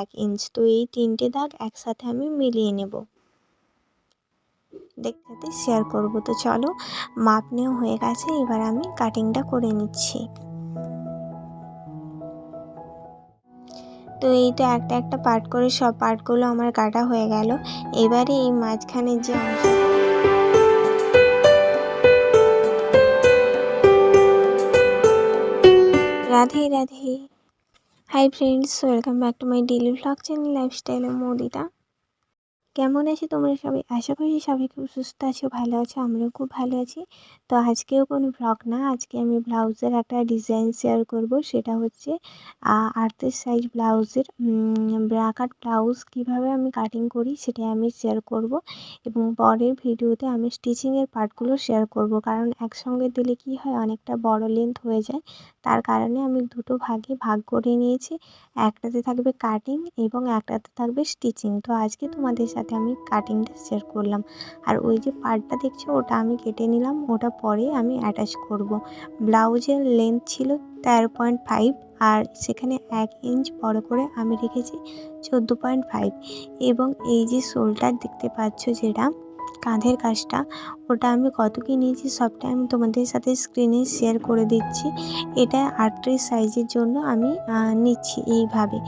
এক ইঞ্চ তো এই তিনটে দাগ একসাথে আমি মিলিয়ে নেব। দেখতে শেয়ার করব। তো চলো, মাপ নেওয়া হয়ে গেছে, এবার আমি কাটিংটা করে নিচ্ছি। তো এই তো একটা একটা পার্ট করে, সব পার্টগুলো আমার কাটা হয়ে গেল। এবারে এই মাঝখানের যে অংশ Radhe Radhe. Hi friends welcome back to my daily vlog channel lifestyle Moudita কেমন আছো তোমরা সবাই? আশা করি সবাই খুব সুস্থ আছো, ভালো আছো আমরাও খুব ভালো আছি। তো আজকেও কোনো ব্লগ না, আজকে আমি ব্লাউজের একটা ডিজাইন শেয়ার করব, সেটা হচ্ছে আটত্রিশ সাইজ ব্লাউজের ব্রাকাট ব্লাউজ কীভাবে আমি কাটিং করি সেটা আমি শেয়ার করব। এবং পরের ভিডিওতে আমি স্টিচিংয়ের পার্টগুলো শেয়ার করব, কারণ একসঙ্গে দিলে কি হয়, অনেকটা বড় লেন্থ হয়ে যায়। তার কারণে আমি দুটো ভাগে ভাগ করে নিয়েছি, একটাতে থাকবে কাটিং এবং একটাতে থাকবে স্টিচিং তো আজকে তোমাদের সাথে আমি কাটিংটা শেয়ার করলাম। আর ওই যে পার্টটা দেখছ, ওটা আমি কেটে নিলাম, ওটা পরে আমি অ্যাটাচ করব। ব্লাউজের লেন্থ ছিল তেরো পয়েন্ট ফাইভ আর সেখানে এক ইঞ্চ বড় করে আমি রেখেছি চোদ্দ পয়েন্ট ফাইভ এবং এই যে শোল্ডার দেখতে পাচ্ছ যেটা, কাঁধের কাজটা, ওটা আমি কত কী নিয়েছি সবটা আমি তোমাদের সাথে স্ক্রিনে শেয়ার করে দিচ্ছি। এটা আটত্রিশ সাইজের জন্য আমি নিচ্ছি এইভাবে।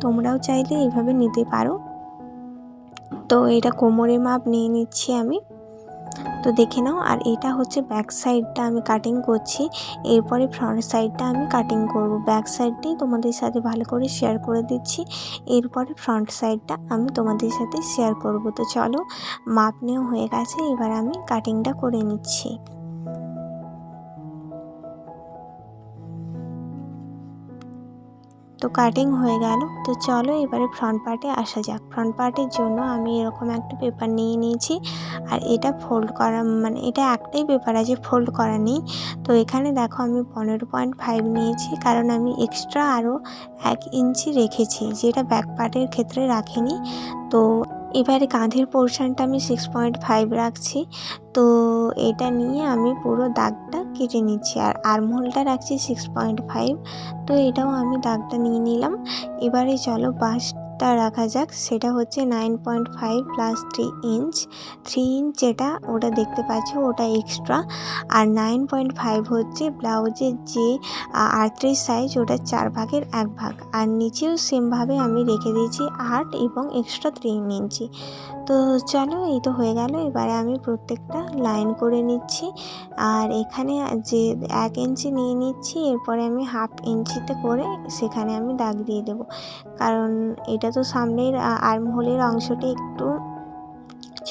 তোমরাও চাইলে এইভাবে নিতে পারো। তো এটা কোমরের মাপ নিয়ে নিচ্ছি আমি। তো দেখে নাও, আর এটা হচ্ছে ব্যাক সাইডটা আমি কাটিং করছি। এরপরে ফ্রন্ট সাইডটা আমি কাটিং করব। ব্যাক সাইডটাই তোমাদের সাথে ভালো করে শেয়ার করে দিচ্ছি। এরপরে ফ্রন্ট সাইডটা আমি তোমাদের সাথে শেয়ার করব। তো চলো, মাপ নেওয়া হয়ে গেছে, এবার আমি কাটিংটা করে নিচ্ছি। তো কাটিং হয়ে গেল। তো চলো এবারে ফ্রন্ট পার্টে আসা যাক। ফ্রন্ট পার্টের জন্য আমি এরকম একটা পেপার নিয়ে নিয়েছি। আর এটা ফোল্ড করা মানে এটা একটাই পেপার আছে ফোল্ড করা নেই। তো এখানে দেখো আমি পনেরো পয়েন্ট ফাইভ নিয়েছি। কারণ আমি এক্সট্রা আরও এক ইঞ্চি রেখেছি। যেটা ব্যাক পার্টের ক্ষেত্রে রাখিনি। তো এবারে কাঁধের পোর্শানটা আমি সিক্স পয়েন্ট ফাইভ রাখছি। তো এটা নিয়ে আমি পুরো দাগটা কেটে নিচ্ছি আর আর্মহোলটা রাখছি সিক্স পয়েন্ট ফাইভ তো এটাও আমি দাগটা নিয়ে নিলাম। এবারে চলো বাস টা রাখা যাক। সেটা হচ্ছে nine point five plus three inch three inch যেটা ওটা দেখতে পাচ্ছ, ওটা এক্সট্রা আর নাইন পয়েন্ট ফাইভ হচ্ছে ব্লাউজের যে আটত্রিশ সাইজ ওটা চার ভাগের এক ভাগ। আর নিচেও সেমভাবে আমি রেখে দিয়েছি আট এবং এক্সট্রা থ্রি ইঞ্চি তো চলো, এই তো হয়ে গেল। এবারে আমি প্রত্যেকটা লাইন করে নিচ্ছি। আর এখানে যে এক ইঞ্চি নিয়ে নিচ্ছি, এরপরে আমি হাফ ইঞ্চিতে করে সেখানে আমি দাগ দিয়ে দেবো। কারণ এটা তো সামনের আর্মহোলের অংশটি একটু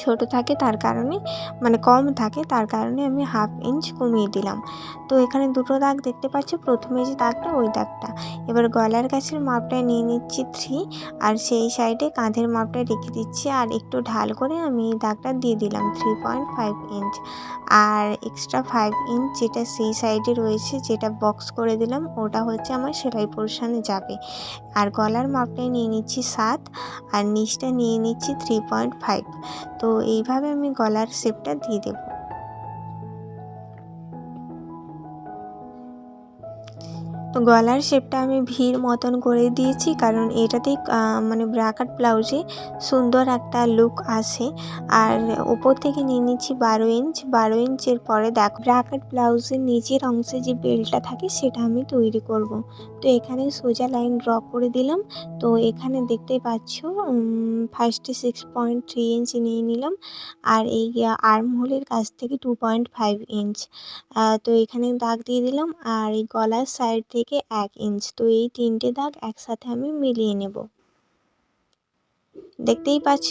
ছোট থাকে তার কারণে মানে কম থাকে তার কারণে আমি হাফ ইঞ্চ কমিয়ে দিলাম। তো এখানে দুটো দাগ দেখতে পাচ্ছ, প্রথমে যে দাগটা ওই দাগটা। এবার গলার কাছের মাপটা নিয়ে নিচ্ছি থ্রি আর সেই সাইডে কাঁধের মাপটা রেখে দিচ্ছি, আর একটু ঢাল করে আমি এই দাগটা দিয়ে দিলাম থ্রি পয়েন্ট ফাইভ ইঞ্চ আর এক্সট্রা ফাইভ ইঞ্চ যেটা সেই সাইডে রয়েছে, যেটা বক্স করে দিলাম, ওটা হচ্ছে আমার সেলাই পোর্শানে যাবে। আর গলার মাপটাই নিয়ে নিচ্ছি সাত, আর নিচটা নিয়ে নিচ্ছি থ্রি পয়েন্ট ফাইভ তো এইভাবে আমি গলার শেপটা দিয়ে দেবো। গলার শেপটা আমি ভির মতন করে দিয়েছি, কারণ এটাতেই মানে ব্রাকাট ব্লাউজে সুন্দর একটা লুক আসে আর ওপর থেকে নিয়ে নিচ্ছি বারো ইঞ্চ বারো ইঞ্চের পরে দেখো ব্রাকাট ব্লাউজের নিচের অংশে যে বেল্টটা থাকে সেটা আমি তৈরি করব। তো এখানে সোজা লাইন ড্র করে দিলাম। তো এখানে দেখতে পাচ্ছ ফার্স্টে সিক্স পয়েন্ট থ্রি ইঞ্চ নিয়ে নিলাম। আর এই আর্মহোলের কাছ থেকে টু পয়েন্ট ফাইভ ইঞ্চ তো এখানে দাগ দিয়ে দিলাম। আর এই গলার সাইড এক ইঞ্চ, তো এই তিনটে দাগ একসাথে আমি মিলিয়ে নেব। দেখতেই পাচ্ছ?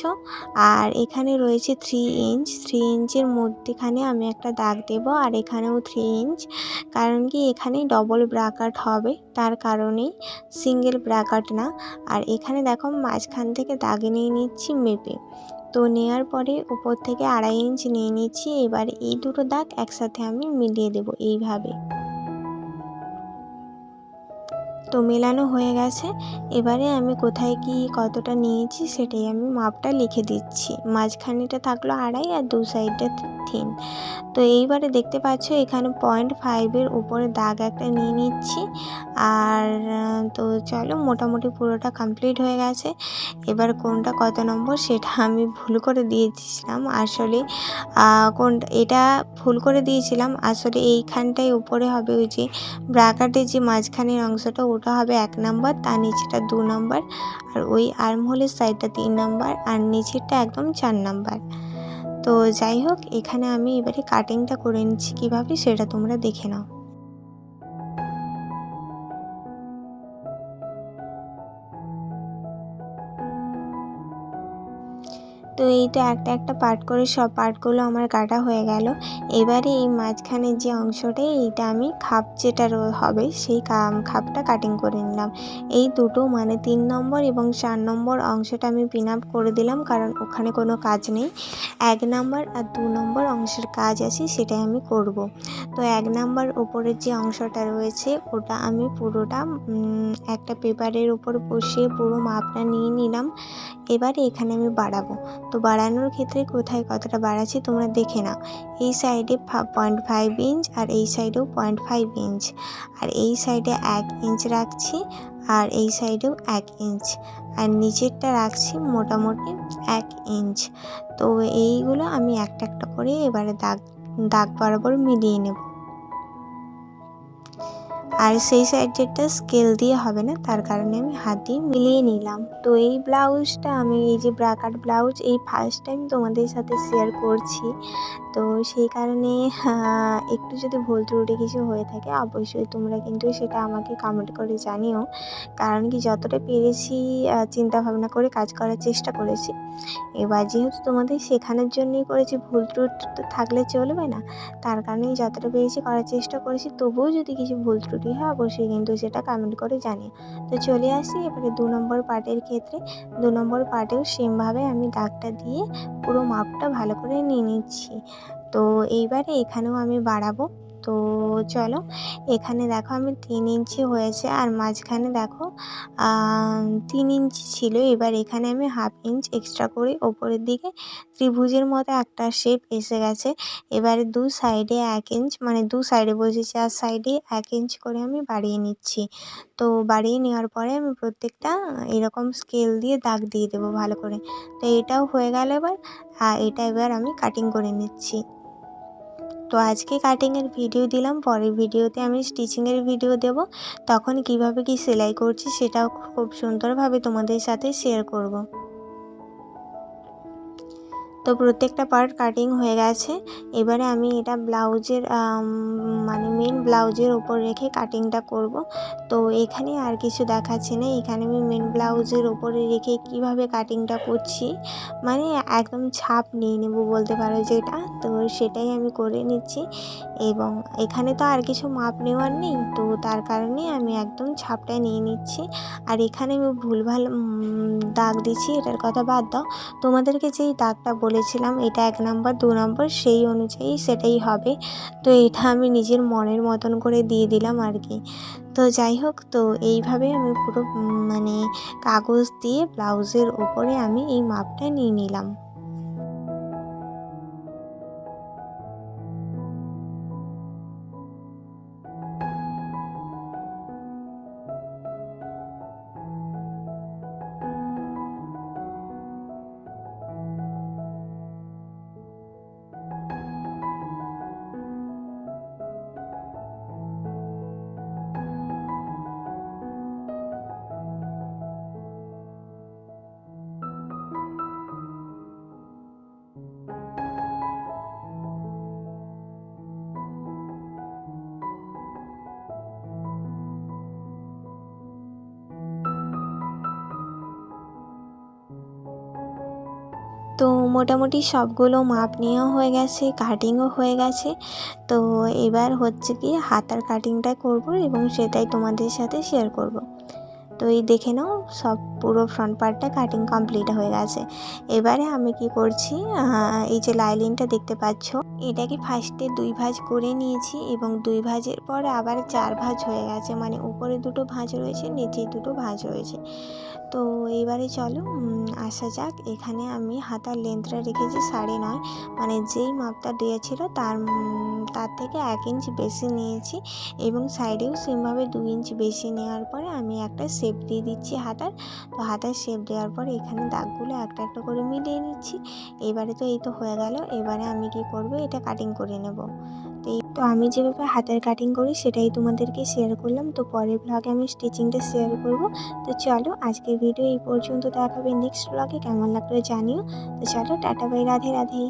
আর এখানে রয়েছে থ্রি ইঞ্চ থ্রি ইঞ্চের মধ্যেখানে আমি একটা দাগ দেব, আর এখানেও থ্রি ইঞ্চ কারণ কি এখানে ডবল ব্রাকাট হবে, তার কারণেই সিঙ্গেল ব্রাকাট না। আর এখানে দেখো মাঝখান থেকে দাগ নিয়ে নিচ্ছি মেপে, তো নেওয়ার পরে উপর থেকে আড়াই ইঞ্চ নিয়ে নিচ্ছি, এবার এই দুটো দাগ একসাথে আমি মিলিয়ে দেব এইভাবে। তো মেলানো হয়ে গেছে। এবারে আমি কোথায় কি কতটা নিয়েছি সেটাই আমি মাপটা লিখে দিচ্ছি। মাঝখানেটা থাকল আড়াই আর দু সাইডে তিন তো এইবারে দেখতে পাচ্ছ এখানে পয়েন্ট ফাইভের উপরে দাগ একটা নিয়ে নিচ্ছি। আর তো চলো মোটামুটি পুরোটা কমপ্লিট হয়ে গেছে। এবার কোনটা কত নম্বর সেটা আমি ভুল করে দিয়েছিলাম। আসলে আহ, কোন এটা ভুল করে দিয়েছিলাম। আসলে এইখানটায় উপরে হবে ওই যে ব্রাকাটের যে মাঝখানের অংশটা ওটা হবে এক নম্বর তার নিচেটা দু নম্বর। আর ওই আর্মহোলের সাইডটা তিন নম্বর আর নিচেরটা একদম চার নাম্বার। তো যাই হোক এখানে আমি এবারে কাটিংটা করে নিচ্ছি। কীভাবে সেটা তোমরা দেখে নাও। তো এই তো একটা একটা পার্ট করে সব পার্টগুলো আমার কাটা হয়ে গেল। এবারে এই মাঝখানের যে অংশটা, এইটা আমি খাপ যেটা হবে সেই খাপটা কাটিং করে নিলাম। এই দুটো মানে তিন নম্বর এবং চার নম্বর অংশটা আমি পিন আপ করে দিলাম কারণ ওখানে কোনো কাজ নেই। এক নম্বর আর দু নম্বর অংশের কাজ আছে সেটাই আমি করব। তো এক নম্বর ওপরের যে অংশটা রয়েছে, ওটা আমি পুরোটা একটা পেপারের উপর বসিয়ে পুরো মাপটা নিয়ে নিলাম। এবারে এখানে আমি বাড়াবো। তো বাড়ানোর ক্ষেত্রে কোথায় কতটা বাড়াচ্ছি তোমরা দেখে নাও। এই সাইডে পয়েন্ট ফাইভ ইঞ্চ আর এই সাইডেও পয়েন্ট ফাইভ ইঞ্চ আর এই সাইডে এক ইঞ্চ রাখছি আর এই সাইডেও এক ইঞ্চ আর নিচেরটা রাখছি মোটামুটি এক ইঞ্চ তো এইগুলো আমি একটা একটা করে এবারে দাগ দাগ বরাবর মিলিয়ে নেব। আর সেই সাইডেরটা স্কেল দিয়ে হবে না, তার কারণে আমি হাত দিয়ে মিলিয়ে নিলাম। তো এই ব্লাউজটা আমি, এই যে ব্রাকাট ব্লাউজ এই ফার্স্ট টাইম তোমাদের সাথে শেয়ার করছি। তো সেই কারণে একটু যদি ভুল ত্রুটি কিছু হয়ে থাকে, অবশ্যই তোমরা কিন্তু সেটা আমাকে কমেন্ট করে জানিও। কারণ কি, যতটা পেরেছি চিন্তা ভাবনা করে কাজ করার চেষ্টা করেছি। এবার যেহেতু তোমাদের শেখানোর জন্যই করেছি, ভুল ত্রুটি তো থাকলে চলবে না। তার কারণেই যতটা পেরেছি করার চেষ্টা করেছি, তবুও যদি কিছু ভুল ত্রুটি হয়, অবশ্যই কিন্তু সেটা কমেন্ট করে জানিও। তো চলে আসি এবারে দু নম্বর পার্টের ক্ষেত্রে। দু নম্বর পার্টেও সেমভাবে আমি দাগটা দিয়ে পুরো মাপটা ভালো করে নিয়ে নিচ্ছি। তো এইবারে এখানেও আমি বাড়াবো। তো চলো, এখানে দেখো আমি তিন ইঞ্চি হয়েছে আর মাঝখানে দেখো তিন ইঞ্চি ছিল। এবার এখানে আমি হাফ ইঞ্চ এক্সট্রা করে ওপরের দিকে ত্রিভুজের মতো একটা শেপ এসে গেছে। এবারে দু সাইডে এক ইঞ্চ মানে দু সাইডে বসেছি আর সাইডে এক ইঞ্চ করে আমি বাড়িয়ে নিচ্ছি। তো বাড়িয়ে নেওয়ার পরে আমি প্রত্যেকটা এরকম স্কেল দিয়ে দাগ দিয়ে দেবো ভালো করে। তো এটাও হয়ে গেল এবার, আর এটা এবার আমি কাটিং করে নিচ্ছি। তো আজকে কাটিংয়ের ভিডিও দিলাম, পরের ভিডিওতে আমি স্টিচিংয়ের ভিডিও দেব। তখন কীভাবে কি সেলাই করছি সেটাও খুব সুন্দরভাবে তোমাদের সাথে শেয়ার করব। তো প্রত্যেকটা পার্ট কাটিং হয়ে গেছে। এবারে আমি এটা ব্লাউজের মানে মেন ব্লাউজের ওপর রেখে কাটিংটা করব। তো এখানে আর কিছু দেখাচ্ছি না। এখানে আমি মেন ব্লাউজের ওপরে রেখে কীভাবে কাটিংটা করছি মানে একদম ছাপ নিয়ে নেব বলতে পারো যেটা। তো সেটাই আমি করে নিচ্ছি। এবং এখানে তো আর কিছু মাপ নেওয়ার নেই, তো তার কারণে আমি একদম ছাপটা নিয়ে নিচ্ছি। আর এখানে আমি ভুলভাল দাগ দিচ্ছি এটার কথা বাদ দাও। তোমাদেরকে যেই দাগটা বলেছিলাম, এটা এক নাম্বার, দু নম্বর, সেই অনুযায়ী সেটাই হবে। তো এটা আমি নিজের মনের মতন করে দিয়ে দিলাম আর কি। তো যাই হোক, তো এইভাবে আমি পুরো মানে কাগজ দিয়ে ব্লাউজের ওপরে আমি এই মাপটা নিয়ে নিলাম। তো মোটামুটি সবগুলো মাপ নিয়েও হয়ে গেছে কাটিংও হয়ে গেছে। তো এবার হচ্ছে কি হাতার কাটিংটা করব এবং সেটাই তোমাদের সাথে শেয়ার করব। তো এই দেখে নাও, সব পুরো ফ্রন্ট পার্টটা কাটিং কমপ্লিট হয়ে গেছে। এবারে আমি কি করছি এই যে লাইলিনটা দেখতে পাচ্ছ, এটাকে ফার্স্টে দুই ভাঁজ করে নিয়েছি এবং দুই ভাঁজের পর আবার চার ভাঁজ হয়ে গেছে। মানে উপরে দুটো ভাঁজ রয়েছে, নিচে দুটো ভাঁজ রয়েছে। তো এইবারে চলো আসা যাক। এখানে আমি হাতার লেন্থটা রেখেছি সাড়ে নয়। মানে যেই মাপটা দিয়েছিল তার তার থেকে এক ইঞ্চ বেশি নিয়েছি এবং সাইডেও সেমভাবে দু ইঞ্চ বেশি নেওয়ার পরে আমি একটা শেপ দিয়ে দিচ্ছি হাতার। তো হাতার শেপ দেওয়ার পরে এখানে দাগগুলো একটা একটা করে মিলিয়ে নিচ্ছি। এবারে তো এই তো হয়ে গেল। এবারে আমি কি করব? এটা কাটিং করে নেব। তো এই তো আমি যেভাবে হাতের কাটিং করি সেটাই তোমাদেরকে শেয়ার করলাম। তো পরের ব্লগে আমি স্টিচিংটা শেয়ার করব। তো চলো আজকের ভিডিও এই পর্যন্ত দেখাবে। নেক্সট ব্লগে কেমন লাগল জানিও। তো চলো টাটা বাই রাধে রাধে।